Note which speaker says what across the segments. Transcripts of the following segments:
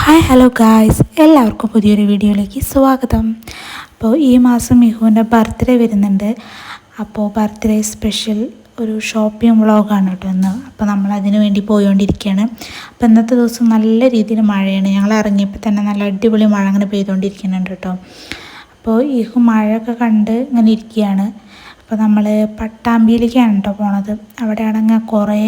Speaker 1: Hi hello guys എല്ലാവർക്കും പുതിയൊരു വീഡിയോയിലേക്ക് സ്വാഗതം. അപ്പോൾ ഈ മാസം മിഹുവിന്റെ ബർത്ത്ഡേ വരുന്നുണ്ട്. അപ്പോൾ ബർത്ത്ഡേ സ്പെഷ്യൽ ഒരു ഷോപ്പിംഗ് വ്ളോഗാണ് കേട്ടോ ഇന്ന്. അപ്പോൾ നമ്മൾ അതിനു വേണ്ടി പോയിക്കൊണ്ടിരിക്കുകയാണ് അപ്പോൾ ഇന്നത്തെ ദിവസം നല്ല രീതിയിൽ മഴയാണ്. ഞങ്ങൾ ഇറങ്ങിയപ്പോൾ തന്നെ നല്ല അടിപൊളി മഴ അങ്ങനെ പെയ്തുകൊണ്ടിരിക്കുന്നുണ്ട് കേട്ടോ. അപ്പോൾ ഈ മഴയൊക്കെ കണ്ട് ഇങ്ങനെ ഇരിക്കുകയാണ്. അപ്പോൾ നമ്മൾ പട്ടാമ്പിയിലേക്കാണ് കേട്ടോ പോണത്. അവിടെയാണെങ്കിൽ കുറേ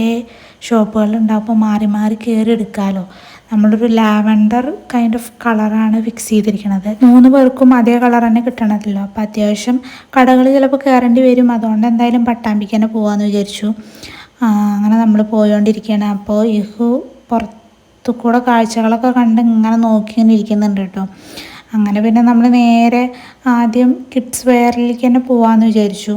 Speaker 1: ഷോപ്പുകളുണ്ടാകുമ്പോൾ മാറി മാറി കയറി എടുക്കാമല്ലോ. നമ്മളൊരു ലാവൻഡർ കൈൻഡ് ഓഫ് കളറാണ് ഫിക്സ് ചെയ്തിരിക്കുന്നത് മൂന്ന് പേർക്കും അതേ കളർ തന്നെ കിട്ടണമല്ലോ അപ്പോൾ അത്യാവശ്യം കടകൾ ചിലപ്പോൾ കയറേണ്ടി വരും. അതുകൊണ്ട് എന്തായാലും പട്ടാമ്പിക്കന്നെ പോകാമെന്ന് വിചാരിച്ചു. അങ്ങനെ നമ്മൾ പോയോണ്ടിരിക്കുകയാണ് അപ്പോൾ ഇഹു പുറത്തു കൂടെ കാഴ്ചകളൊക്കെ കണ്ട് ഇങ്ങനെ നോക്കി ഇങ്ങനെ ഇരിക്കുന്നുണ്ട് കേട്ടോ. അങ്ങനെ പിന്നെ നമ്മൾ നേരെ ആദ്യം കിഡ്സ് വെയറിലേക്ക് തന്നെ പോകാമെന്ന് വിചാരിച്ചു.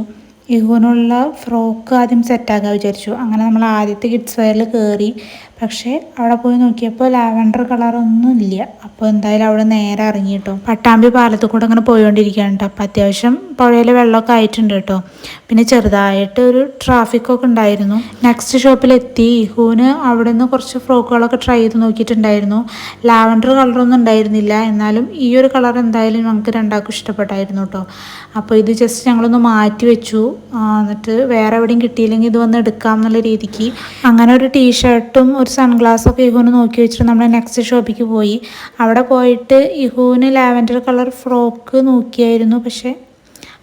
Speaker 1: ഇഹുവിനുള്ള ഫ്രോക്ക് ആദ്യം സെറ്റാക്കാൻ വിചാരിച്ചു. അങ്ങനെ നമ്മൾ ആദ്യത്തെ കിഡ്സ് വെയറിൽ കയറി പക്ഷേ അവിടെ പോയി നോക്കിയപ്പോൾ ലാവൻഡർ കളറൊന്നും ഇല്ല. അപ്പോൾ എന്തായാലും അവിടെ നേരെ ഇറങ്ങി കേട്ടോ പട്ടാമ്പി പാലത്തിൽ കൂടെ അങ്ങനെ പോയിക്കൊണ്ടിരിക്കുകയാണ് കേട്ടോ അപ്പോൾ അത്യാവശ്യം പുഴയിൽ വെള്ളമൊക്കെ ആയിട്ടുണ്ട് കേട്ടോ പിന്നെ ചെറുതായിട്ട് ഒരു ട്രാഫിക്കൊക്കെ ഉണ്ടായിരുന്നു. നെക്സ്റ്റ് ഷോപ്പിലെത്തി ഇഹുവിന് അവിടെ നിന്ന് കുറച്ച് ഫ്രോക്കുകളൊക്കെ ട്രൈ ചെയ്ത് നോക്കിയിട്ടുണ്ടായിരുന്നു. ലാവൻഡർ കളറൊന്നും ഉണ്ടായിരുന്നില്ല. എന്നാലും ഈ ഒരു കളർ എന്തായാലും നമുക്ക് രണ്ടാൾക്കും ഇഷ്ടപ്പെട്ടായിരുന്നു കേട്ടോ അപ്പോൾ ഇത് ജസ്റ്റ് ഞങ്ങളൊന്ന് മാറ്റി വെച്ചു. എന്നിട്ട് വേറെ എവിടെയും കിട്ടിയില്ലെങ്കിൽ ഇത് വന്ന് എടുക്കാം എന്നുള്ള രീതിക്ക്. അങ്ങനെ ഒരു ടീഷർട്ടും ഒരു സൺഗ്ലാസ്സൊക്കെ ഇഹുവിന് നോക്കി വെച്ചിട്ട് നമ്മൾ നെക്സ്റ്റ് ഷോപ്പിക്ക് പോയി. അവിടെ പോയിട്ട് ഇഹുവിന് ലാവൻഡർ കളർ ഫ്രോക്ക് നോക്കിയായിരുന്നു പക്ഷേ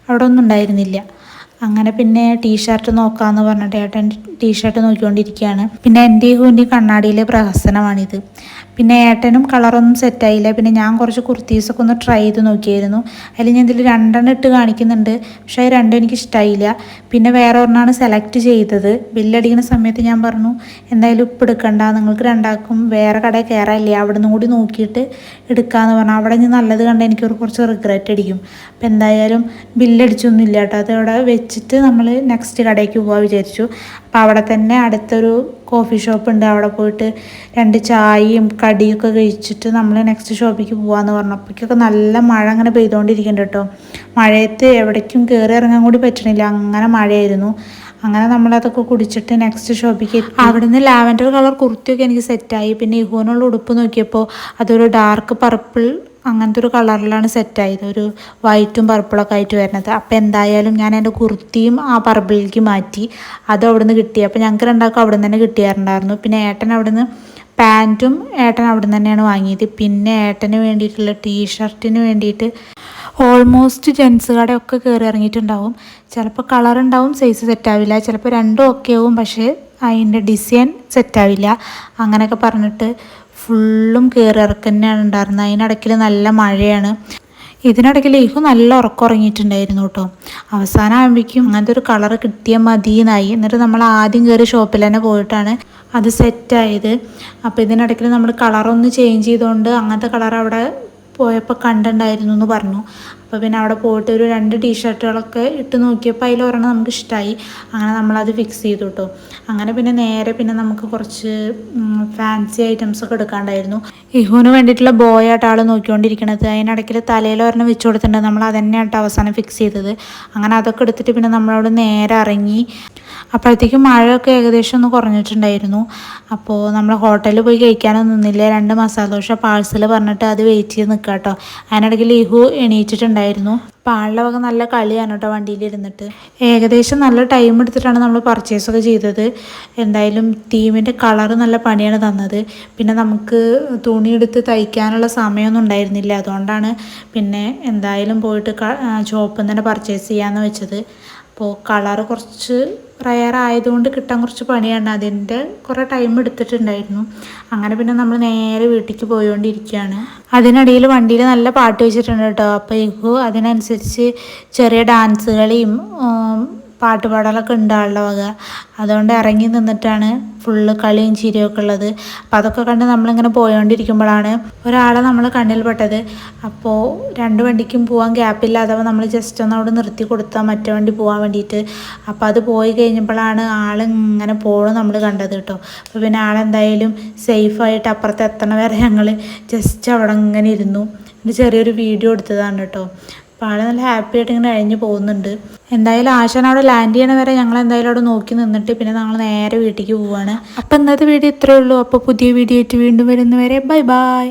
Speaker 1: അവിടെ ഒന്നും ഉണ്ടായിരുന്നില്ല. അങ്ങനെ പിന്നെ ടീഷർട്ട് നോക്കാമെന്ന് പറഞ്ഞിട്ട് ഏട്ടൻ ടീഷർട്ട് നോക്കിക്കൊണ്ടിരിക്കുകയാണ്. പിന്നെ എന്റെ ഇഹുവിന്റെ കണ്ണാടിയിലെ പ്രഹസനമാണിത്. പിന്നെ ഏട്ടനും കളറൊന്നും സെറ്റായില്ല പിന്നെ ഞാൻ കുറച്ച് കുർത്തീസൊക്കെ ഒന്ന് ട്രൈ ചെയ്ത് നോക്കിയായിരുന്നു. അതിൽ ഞാൻ ഇതിൽ രണ്ടെണ്ണം ഇട്ട് കാണിക്കുന്നുണ്ട്. പക്ഷേ അത് രണ്ടും എനിക്ക് ഇഷ്ടമായില്ല പിന്നെ വേറെ ഒരെണ്ണമാണ് സെലക്ട് ചെയ്തത്. ബില്ലടിക്കുന്ന സമയത്ത് ഞാൻ പറഞ്ഞു എന്തായാലും ഉപ്പ് എടുക്കണ്ട. നിങ്ങൾക്ക് രണ്ടാക്കും വേറെ കടയിൽ കയറാനില്ല അവിടെ നിന്ന് കൂടി നോക്കിയിട്ട് എടുക്കാമെന്ന് പറഞ്ഞു. അവിടെ നിന്ന് നല്ലത് കണ്ട എനിക്ക് കുറച്ച് റിഗ്രറ്റ് അടിക്കും. അപ്പോൾ എന്തായാലും ബില്ലടിച്ചൊന്നും ഇല്ല കേട്ടോ. അത് അവിടെ വെച്ചിട്ട് നമ്മൾ നെക്സ്റ്റ് കടയ്ക്ക് പോകാൻ വിചാരിച്ചു. അപ്പോൾ അവിടെ തന്നെ അടുത്തൊരു കോഫി ഷോപ്പ് ഉണ്ട്. അവിടെ പോയിട്ട് രണ്ട് ചായയും കടിയൊക്കെ കഴിച്ചിട്ട് നമ്മൾ നെക്സ്റ്റ് ഷോപ്പിക്ക് പോകാമെന്ന് പറഞ്ഞു. അപ്പോഴേക്കൊക്കെ നല്ല മഴ അങ്ങനെ പെയ്തുകൊണ്ടിരിക്കുന്നുണ്ട് കേട്ടോ. മഴയത്ത് എവിടേക്കും കയറി ഇറങ്ങാൻ കൂടി പറ്റണില്ല. അങ്ങനെ മഴയായിരുന്നു. അങ്ങനെ നമ്മളതൊക്കെ കുടിച്ചിട്ട് നെക്സ്റ്റ് ഷോപ്പിക്ക് അവിടുന്ന് ലാവൻഡർ കളർ കുർത്തിയൊക്കെ എനിക്ക് സെറ്റായി പിന്നെ ഇഹോനുള്ള ഉടുപ്പ് നോക്കിയപ്പോൾ അതൊരു ഡാർക്ക് പർപ്പിൾ അങ്ങനത്തെ ഒരു കളറിലാണ് സെറ്റായത്. ഒരു വൈറ്റും പർപ്പിളൊക്കെ ആയിട്ട് വരുന്നത്. അപ്പോൾ എന്തായാലും ഞാൻ എന്റെ കുർത്തിയും ആ പർപ്പിളിലേക്ക് മാറ്റി. അത് അവിടുന്ന് കിട്ടി. അപ്പോൾ ഞങ്ങൾക്ക് രണ്ടാൾക്കും അവിടെ നിന്ന് തന്നെ കിട്ടിയാറുണ്ടായിരുന്നു പിന്നെ ഏട്ടൻ അവിടുന്ന് പാന്റും ഏട്ടൻ അവിടെ നിന്ന് തന്നെയാണ് വാങ്ങിയത്. പിന്നെ ഏട്ടന് വേണ്ടിയിട്ടുള്ള ടീഷർട്ടിന് വേണ്ടിയിട്ട് ഓൾമോസ്റ്റ് ജെൻസ് കടയൊക്കെ കയറി ഇറങ്ങിയിട്ടുണ്ടാവും ചിലപ്പോൾ കളർ ഉണ്ടാവും സൈസ് സെറ്റാവില്ല ചിലപ്പോൾ രണ്ടും ഒക്കെ ആവും പക്ഷേ അതിന്റെ ഡിസൈൻ സെറ്റാവില്ല അങ്ങനെയൊക്കെ പറഞ്ഞിട്ട് ഫുള്ളും കയറി ഇറക്കം തന്നെയാണ് ഉണ്ടായിരുന്നത്. അതിനിടയ്ക്കിൽ നല്ല മഴയാണ്. ഇതിനിടയ്ക്ക് ലൈഫ് നല്ല ഉറക്കം ഉറങ്ങിയിട്ടുണ്ടായിരുന്നു കേട്ടോ. അവസാനം ആകുമ്പോഴേക്കും അങ്ങനത്തെ ഒരു കളർ കിട്ടിയാൽ മതിയെന്നായി. എന്നിട്ട് നമ്മൾ ആദ്യം കയറി ഷോപ്പിൽ തന്നെ പോയിട്ടാണ് അത് സെറ്റായത് അപ്പോൾ ഇതിനിടയ്ക്ക് നമ്മൾ കളറൊന്ന് ചേഞ്ച് ചെയ്തുകൊണ്ട് അങ്ങനത്തെ കളർ അവിടെ പോയപ്പോൾ കണ്ടുണ്ടായിരുന്നു എന്ന് പറഞ്ഞു. അപ്പോൾ പിന്നെ അവിടെ പോയിട്ട് ഒരു രണ്ട് ടീഷർട്ടുകളൊക്കെ ഇട്ട് നോക്കിയപ്പോൾ അതിൽ ഒരെണ്ണം നമുക്ക് ഇഷ്ടമായി അങ്ങനെ നമ്മളത് ഫിക്സ് ചെയ്തു കേട്ടോ അങ്ങനെ പിന്നെ നേരെ പിന്നെ നമുക്ക് കുറച്ച് ഫാൻസി ഐറ്റംസ് ഒക്കെ എടുക്കാണ്ടായിരുന്നു. ഇഹുവിന് വേണ്ടിയിട്ടുള്ള ബോയ് ആയിട്ട് ആൾ നോക്കിക്കൊണ്ടിരിക്കണത്. അതിനിടയ്ക്ക് തലയിൽ ഒരെണ്ണം വെച്ച് കൊടുത്തിട്ടുണ്ട്. നമ്മൾ അതന്നെയായിട്ട് അവസാനം ഫിക്സ് ചെയ്തത്. അങ്ങനെ അതൊക്കെ എടുത്തിട്ട് പിന്നെ നമ്മളവിടെ നേരെ ഇറങ്ങി. അപ്പോഴത്തേക്കും മഴയൊക്കെ ഏകദേശം ഒന്ന് കുറഞ്ഞിട്ടുണ്ടായിരുന്നു. അപ്പോൾ നമ്മൾ ഹോട്ടലിൽ പോയി കഴിക്കാനൊന്നും നിന്നില്ല. രണ്ട് മസാല ദോശ പാഴ്സൽ പറഞ്ഞിട്ട് അത് വെയിറ്റ് ചെയ്ത് നിൽക്കുക കേട്ടോ അതിനിടയ്ക്ക് ലിഹു എണീറ്റിട്ടുണ്ടായിരുന്നു. അപ്പോൾ ആളുടെ വക നല്ല കളിയാണ് കേട്ടോ വണ്ടിയിൽ ഇരുന്നിട്ട്. ഏകദേശം നല്ല ടൈം എടുത്തിട്ടാണ് നമ്മൾ പർച്ചേസൊക്കെ ചെയ്തത്. എന്തായാലും തീമിന്റെ കളർ നല്ല പണിയാണ് തന്നത്. പിന്നെ നമുക്ക് തുണിയെടുത്ത് തയ്ക്കാനുള്ള സമയമൊന്നും ഉണ്ടായിരുന്നില്ല. അതുകൊണ്ടാണ് പിന്നെ എന്തായാലും പോയിട്ട് ഷോപ്പിൽ തന്നെ പർച്ചേസ് ചെയ്യാമെന്ന് വെച്ചത്. അപ്പോൾ കളർ കുറച്ച് റയർ ആയതുകൊണ്ട് കിട്ടാൻ കുറച്ച് പണിയാണ്. അതിന്റെ കുറേ ടൈം എടുത്തിട്ടുണ്ടായിരുന്നു. അങ്ങനെ പിന്നെ നമ്മൾ നേരെ വീട്ടിലേക്ക് പോയോണ്ടിരിക്കുകയാണ്. അതിനിടയിൽ വണ്ടിയിൽ നല്ല പാട്ട് വെച്ചിട്ടുണ്ട് കേട്ടോ. അപ്പോൾ ഇപ്പോൾ അതിനനുസരിച്ച് ചെറിയ ഡാൻസുകളെയും പാടലൊക്കെ ഉണ്ടാവുള്ള വക. അതുകൊണ്ട് ഇറങ്ങി നിന്നിട്ടാണ് ഫുള്ള് കളിയും ചിരിയൊക്കെ ഉള്ളത്. അപ്പോൾ അതൊക്കെ കണ്ട് നമ്മളിങ്ങനെ പോയോണ്ടിരിക്കുമ്പോഴാണ് ഒരാളെ നമ്മൾ കണ്ണിൽപ്പെട്ടത്. അപ്പോൾ രണ്ട് വണ്ടിക്കും പോകാൻ ഗ്യാപ്പില്ലാതെ നമ്മൾ ജസ്റ്റ് ഒന്ന് അവിടെ നിർത്തി കൊടുത്താൽ മറ്റേ വണ്ടി പോകാൻ വേണ്ടിയിട്ട്. അപ്പോൾ അത് പോയി കഴിഞ്ഞപ്പോഴാണ് ആൾ ഇങ്ങനെ പോകണം നമ്മൾ കണ്ടത് കേട്ടോ. അപ്പോൾ പിന്നെ ആളെന്തായാലും സേഫായിട്ട് അപ്പുറത്ത് എത്തണ വരെ ഞങ്ങൾ ജസ്റ്റ് അവിടെ ഇങ്ങനെ ഇരുന്നു. ചെറിയൊരു വീഡിയോ എടുത്തതാണ് കേട്ടോ. അപ്പോൾ ആൾ നല്ല ഹാപ്പി ആയിട്ട് ഇങ്ങനെ അഴിഞ്ഞു പോകുന്നുണ്ട്. എന്തായാലും ആശാൻ അവിടെ ലാൻഡ് ചെയ്യണ വരെ ഞങ്ങൾ എന്തായാലും അവിടെ നോക്കി നിന്നിട്ട് പിന്നെ ഞങ്ങൾ നേരെ വീട്ടിലേക്ക് പോവാണ്. അപ്പോൾ ഇന്നത്തെ വീഡിയോ ഇത്രയേ ഉള്ളൂ. അപ്പോൾ പുതിയ വീഡിയോ ആയിട്ട് വീണ്ടും വരുന്നവരെ ബൈ ബൈ